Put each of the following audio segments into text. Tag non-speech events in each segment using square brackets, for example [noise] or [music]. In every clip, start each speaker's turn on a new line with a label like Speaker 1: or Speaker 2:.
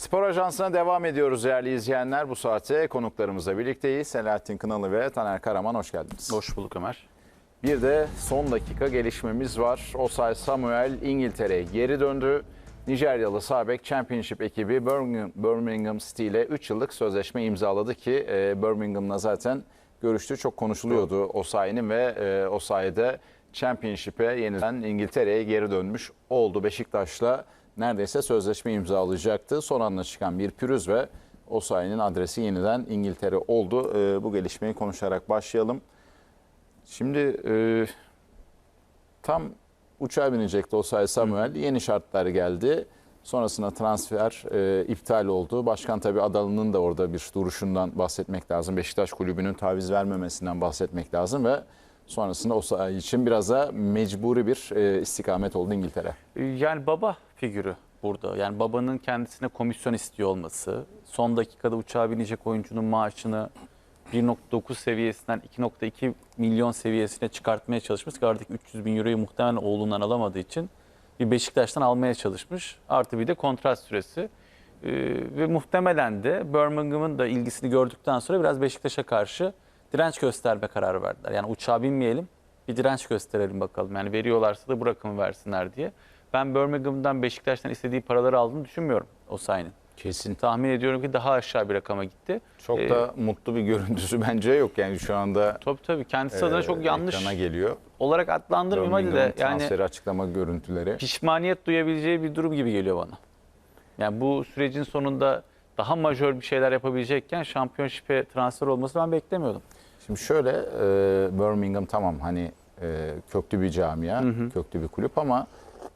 Speaker 1: Spor Ajansı'na devam ediyoruz değerli izleyenler. Bu saate konuklarımızla birlikteyiz. Selahattin Kınalı ve Taner Karaman hoş geldiniz.
Speaker 2: Hoş bulduk Ömer.
Speaker 1: Bir de son dakika gelişmemiz var. Osay Samuel İngiltere'ye geri döndü. Nijeryalı Sabek Championship ekibi Birmingham, Birmingham City ile 3 yıllık sözleşme imzaladı ki e, Birmingham'la zaten görüştü. Çok konuşuluyordu Osay'ın ve e, Championship'e yeniden İngiltere'ye geri dönmüş oldu. Beşiktaş'la neredeyse sözleşme imzalayacaktı. Son anda çıkan bir pürüz ve Osay'ın adresi yeniden İngiltere oldu. E, bu gelişmeyi konuşarak başlayalım. Şimdi e, tam uçağa binecekti Osay Samuel. Yeni şartlar geldi. Sonrasında transfer e, iptal oldu. Başkan tabii Adalı'nın da orada bir duruşundan bahsetmek lazım. Beşiktaş kulübünün taviz vermemesinden bahsetmek lazım ve sonrasında Osay için biraz da mecburi bir e, istikamet oldu İngiltere.
Speaker 2: Yani baba figürü burada. Yani babanın kendisine komisyon istiyor olması, son dakikada uçağa binecek oyuncunun maaşını 1.9 seviyesinden 2.2 milyon seviyesine çıkartmaya çalışmış. ki Artık 300 bin euroyu muhtemelen oğlundan alamadığı için bir Beşiktaş'tan almaya çalışmış. Artı bir de kontrat süresi. Ee, ve muhtemelen de Birmingham'ın da ilgisini gördükten sonra biraz Beşiktaş'a karşı direnç gösterme kararı verdiler. Yani uçağa binmeyelim, bir direnç gösterelim bakalım. Yani veriyorlarsa da bu rakamı versinler diye. Ben Birmingham'dan Beşiktaş'tan istediği paraları aldığını düşünmüyorum o sayının.
Speaker 1: Kesin.
Speaker 2: Tahmin ediyorum ki daha aşağı bir rakama gitti.
Speaker 1: Çok
Speaker 2: Ee,
Speaker 1: da mutlu bir görüntüsü [laughs] bence yok yani şu anda.
Speaker 2: Tabii tabii kendisi adına
Speaker 1: e,
Speaker 2: çok yanlış
Speaker 1: geliyor.
Speaker 2: olarak adlandırmayayım hadi de yani
Speaker 1: açıklama görüntüleri.
Speaker 2: pişmaniyet duyabileceği bir durum gibi geliyor bana. Yani bu sürecin sonunda daha majör bir şeyler yapabilecekken şampiyonşipe transfer olmasını ben beklemiyordum.
Speaker 1: Şimdi şöyle e, Birmingham tamam hani e, köklü bir camia, köklü bir kulüp ama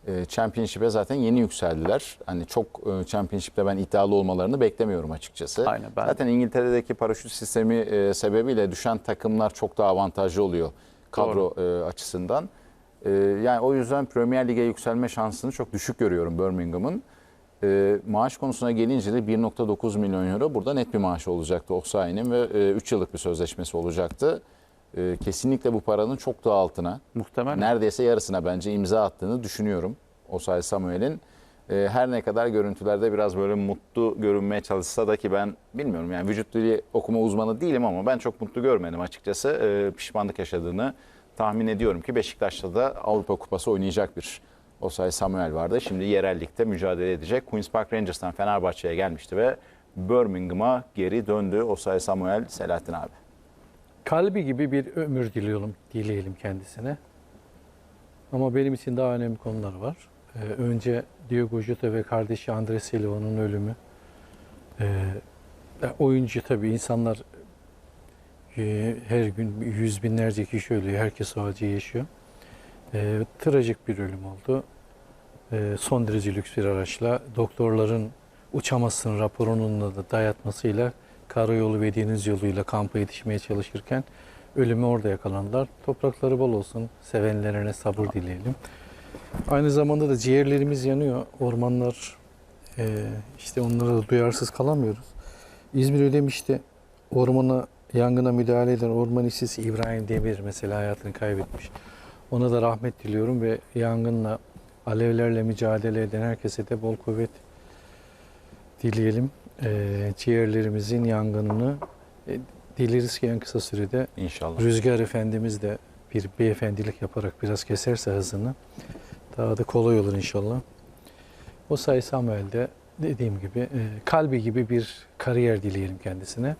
Speaker 1: e, Championship'e zaten yeni yükseldiler. Hani çok e, Championship'te ben iddialı olmalarını beklemiyorum açıkçası.
Speaker 2: Aynen, ben-
Speaker 1: Zaten İngiltere'deki paraşüt sistemi e, sebebiyle düşen takımlar çok daha avantajlı oluyor kadro e, açısından. E, yani o yüzden Premier Lig'e yükselme şansını çok düşük görüyorum Birmingham'ın. E, maaş konusuna gelince de 1.9 milyon euro burada net bir maaş olacaktı Osayi'nin ve 3 yıllık bir sözleşmesi olacaktı. E, kesinlikle bu paranın çok daha altına,
Speaker 2: Muhtemelen.
Speaker 1: neredeyse yarısına bence imza attığını düşünüyorum Osayi Samuel'in. E, her ne kadar görüntülerde biraz böyle mutlu görünmeye çalışsa da ki ben bilmiyorum yani vücut dili okuma uzmanı değilim ama ben çok mutlu görmedim açıkçası. E, pişmanlık yaşadığını tahmin ediyorum ki Beşiktaş'ta da Avrupa Kupası oynayacak bir Osay Samuel vardı. Şimdi yerellikte mücadele edecek. Queen's Park Rangers'tan Fenerbahçe'ye gelmişti ve Birmingham'a geri döndü Osay Samuel Selahattin abi.
Speaker 3: kalbi gibi bir ömür diliyorum, dileyelim kendisine. Ama benim için daha önemli konular var. Ee, önce Diogo Jota ve kardeşi Andre Silva'nın ölümü. Ee, oyuncu tabii insanlar e, her gün yüz binlerce kişi ölüyor. Herkes o acıyı yaşıyor. Ee, trajik bir ölüm oldu. Ee, son derece lüks bir araçla doktorların uçamazsın raporunun da dayatmasıyla karayolu ve deniz yoluyla kampa yetişmeye çalışırken ölümü orada yakalandılar. Toprakları bol olsun. Sevenlerine sabır dileyelim. Aynı zamanda da ciğerlerimiz yanıyor. Ormanlar e, işte onlara da duyarsız kalamıyoruz. İzmir Ödemiş'te ormana yangına müdahale eden orman işçisi İbrahim Demir mesela hayatını kaybetmiş. Ona da rahmet diliyorum ve yangınla alevlerle mücadele eden herkese de bol kuvvet dileyelim. E, ciğerlerimizin yangınını e, dileriz ki en kısa sürede
Speaker 1: İnşallah.
Speaker 3: Rüzgar Efendimiz de bir beyefendilik yaparak biraz keserse hızını daha da kolay olur inşallah. O say Samuel'de dediğim gibi e, kalbi gibi bir kariyer dileyelim kendisine.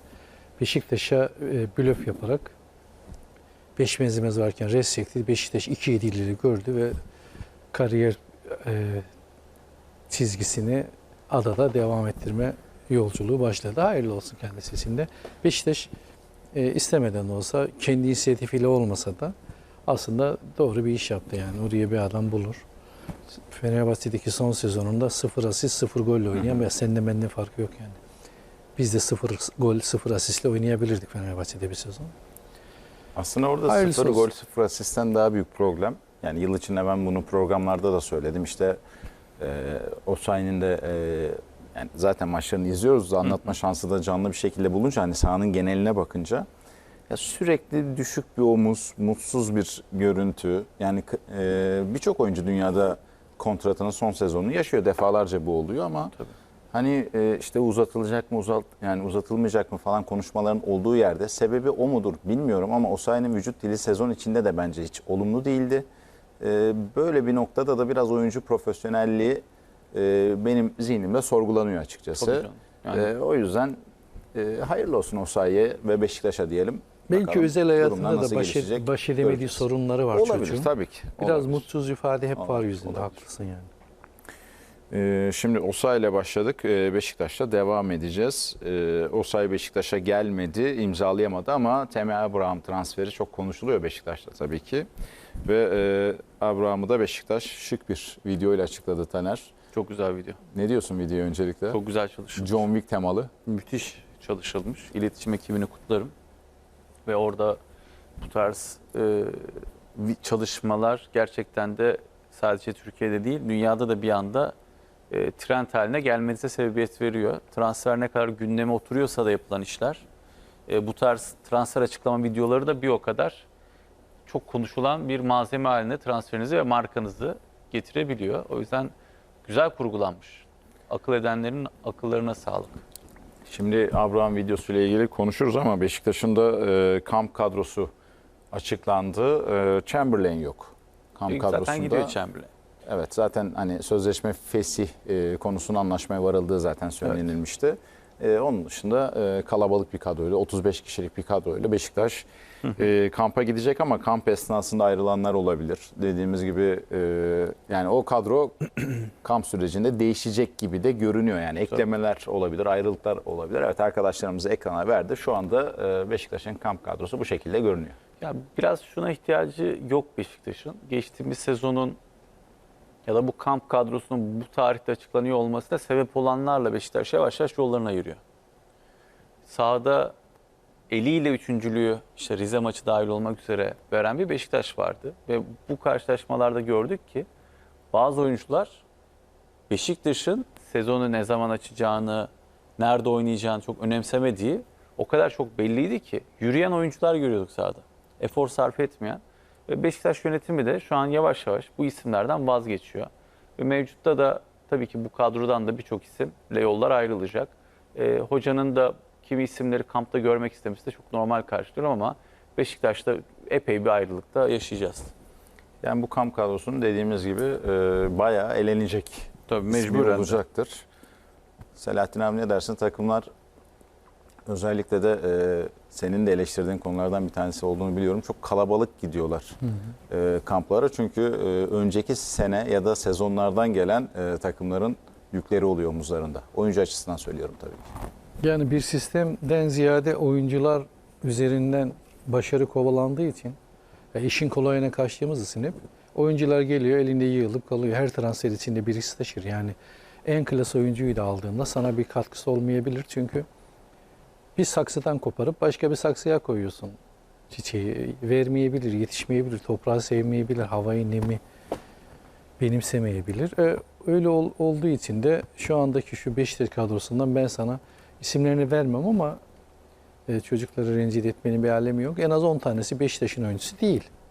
Speaker 3: Beşiktaş'a e, blöf yaparak beş benzemez varken res çekti. Beşiktaş 2-7'leri gördü ve kariyer e, çizgisini adada devam ettirme yolculuğu başladı. Hayırlı olsun kendisi için de. Beşiktaş e, istemeden de olsa kendi inisiyatifiyle olmasa da aslında doğru bir iş yaptı yani. Oraya bir adam bulur. Fenerbahçe'deki son sezonunda sıfır asist sıfır golle oynayan ve sende bende farkı yok yani. Biz de sıfır gol sıfır asistle oynayabilirdik Fenerbahçe'de bir sezon.
Speaker 1: Aslında orada
Speaker 3: Hayırlısı
Speaker 1: sıfır
Speaker 3: olsun.
Speaker 1: gol sıfır asistten daha büyük problem. Yani yıl içinde ben bunu programlarda da söyledim. İşte e, Osayi'nin de e, yani zaten maçlarını izliyoruz. Anlatma şansı da canlı bir şekilde bulunca hani sahanın geneline bakınca ya sürekli düşük bir omuz, mutsuz bir görüntü. Yani e, birçok oyuncu dünyada kontratının son sezonunu yaşıyor. Defalarca bu oluyor ama
Speaker 2: Tabii.
Speaker 1: Hani e, işte uzatılacak mı uzat yani uzatılmayacak mı falan konuşmaların olduğu yerde sebebi o mudur bilmiyorum ama Osayi'nin vücut dili sezon içinde de bence hiç olumlu değildi. E, böyle bir noktada da biraz oyuncu profesyonelliği e, benim zihnimde sorgulanıyor açıkçası.
Speaker 2: Tabii canım. Yani-
Speaker 1: E, o yüzden e, hayırlı olsun Osayi'ye ve Beşiktaş'a diyelim.
Speaker 3: Belki
Speaker 1: Bakalım
Speaker 3: özel hayatında da baş, baş edemediği
Speaker 1: göreceğiz.
Speaker 3: sorunları var
Speaker 1: Olabilir
Speaker 3: çocuğun.
Speaker 1: tabii ki.
Speaker 3: Biraz
Speaker 1: Olabilir.
Speaker 3: mutsuz ifade hep var
Speaker 1: Olabilir,
Speaker 3: yüzünde.
Speaker 1: olabilir.
Speaker 3: Haklısın yani.
Speaker 1: Ee, şimdi Osay ile başladık. Ee, Beşiktaş'ta devam edeceğiz. Ee, Osay Beşiktaş'a gelmedi, imzalayamadı ama Temi Abraham transferi çok konuşuluyor Beşiktaş'ta tabii ki. Ve e, Abraham'ı da Beşiktaş şık bir video ile açıkladı Taner.
Speaker 2: Çok güzel video.
Speaker 1: Ne diyorsun videoya öncelikle?
Speaker 2: Çok güzel çalışılmış.
Speaker 1: John Wick temalı.
Speaker 2: Müthiş çalışılmış. İletişim ekibini kutlarım. Ve orada bu tarz e, çalışmalar gerçekten de sadece Türkiye'de değil, dünyada da bir anda e, trend haline gelmenize sebebiyet veriyor. Transfer ne kadar gündeme oturuyorsa da yapılan işler, e, bu tarz transfer açıklama videoları da bir o kadar çok konuşulan bir malzeme haline transferinizi ve markanızı getirebiliyor. O yüzden güzel kurgulanmış. Akıl edenlerin akıllarına sağlık.
Speaker 1: Şimdi Abraham videosuyla ilgili konuşuruz ama Beşiktaş'ın da e, kamp kadrosu açıklandı. E, Chamberlain yok. Kamp
Speaker 2: Zaten
Speaker 1: kadrosunda.
Speaker 2: gidiyor Chamberlain.
Speaker 1: Evet zaten hani sözleşme fesih e, konusunda anlaşmaya varıldığı zaten söylenilmişti. E, onun dışında e, kalabalık bir kadroyla 35 kişilik bir kadroyla Beşiktaş e, kampa gidecek ama kamp esnasında ayrılanlar olabilir. Dediğimiz gibi e, yani o kadro [clears throat] kamp sürecinde değişecek gibi de görünüyor. Yani eklemeler olabilir, ayrılıklar olabilir. Evet arkadaşlarımızı ekrana verdi. Şu anda e, Beşiktaş'ın kamp kadrosu bu şekilde görünüyor.
Speaker 2: Ya biraz şuna ihtiyacı yok Beşiktaş'ın. Geçtiğimiz sezonun ya da bu kamp kadrosunun bu tarihte açıklanıyor olmasına sebep olanlarla Beşiktaş yavaş yavaş yollarını ayırıyor. Sahada eliyle üçüncülüğü işte Rize maçı dahil olmak üzere veren bir Beşiktaş vardı. Ve bu karşılaşmalarda gördük ki bazı oyuncular Beşiktaş'ın sezonu ne zaman açacağını, nerede oynayacağını çok önemsemediği o kadar çok belliydi ki yürüyen oyuncular görüyorduk sahada. Efor sarf etmeyen Beşiktaş yönetimi de şu an yavaş yavaş bu isimlerden vazgeçiyor. Ve mevcutta da tabii ki bu kadrodan da birçok isimle yollar ayrılacak. Ee, hocanın da kimi isimleri kampta görmek istemesi de çok normal karşılıyorum ama Beşiktaş'ta epey bir ayrılıkta yaşayacağız.
Speaker 1: Yani bu kamp kadrosunun dediğimiz gibi e, bayağı elenecek
Speaker 2: Tabii
Speaker 1: mecbur olacaktır. Selahattin abi ne dersin? Takımlar özellikle de e, senin de eleştirdiğin konulardan bir tanesi olduğunu biliyorum. Çok kalabalık gidiyorlar e, kamplara. Çünkü e, önceki sene ya da sezonlardan gelen e, takımların yükleri oluyor omuzlarında. Oyuncu açısından söylüyorum tabii ki.
Speaker 3: Yani bir sistemden ziyade oyuncular üzerinden başarı kovalandığı için ya işin kolayına kaçtığımız için hep oyuncular geliyor elinde yığılıp kalıyor. Her transfer içinde birisi taşır. Yani en klas oyuncuyu da aldığında sana bir katkısı olmayabilir. Çünkü bir saksıdan koparıp başka bir saksıya koyuyorsun çiçeği. Vermeyebilir, yetişmeyebilir, toprağı sevmeyebilir, havayı, nemi benimsemeyebilir. E, öyle ol- olduğu için de şu andaki şu Beşiktaş kadrosundan ben sana isimlerini vermem ama e, çocukları rencide etmenin bir alemi yok. En az 10 tanesi Beşiktaş'ın oyuncusu değil.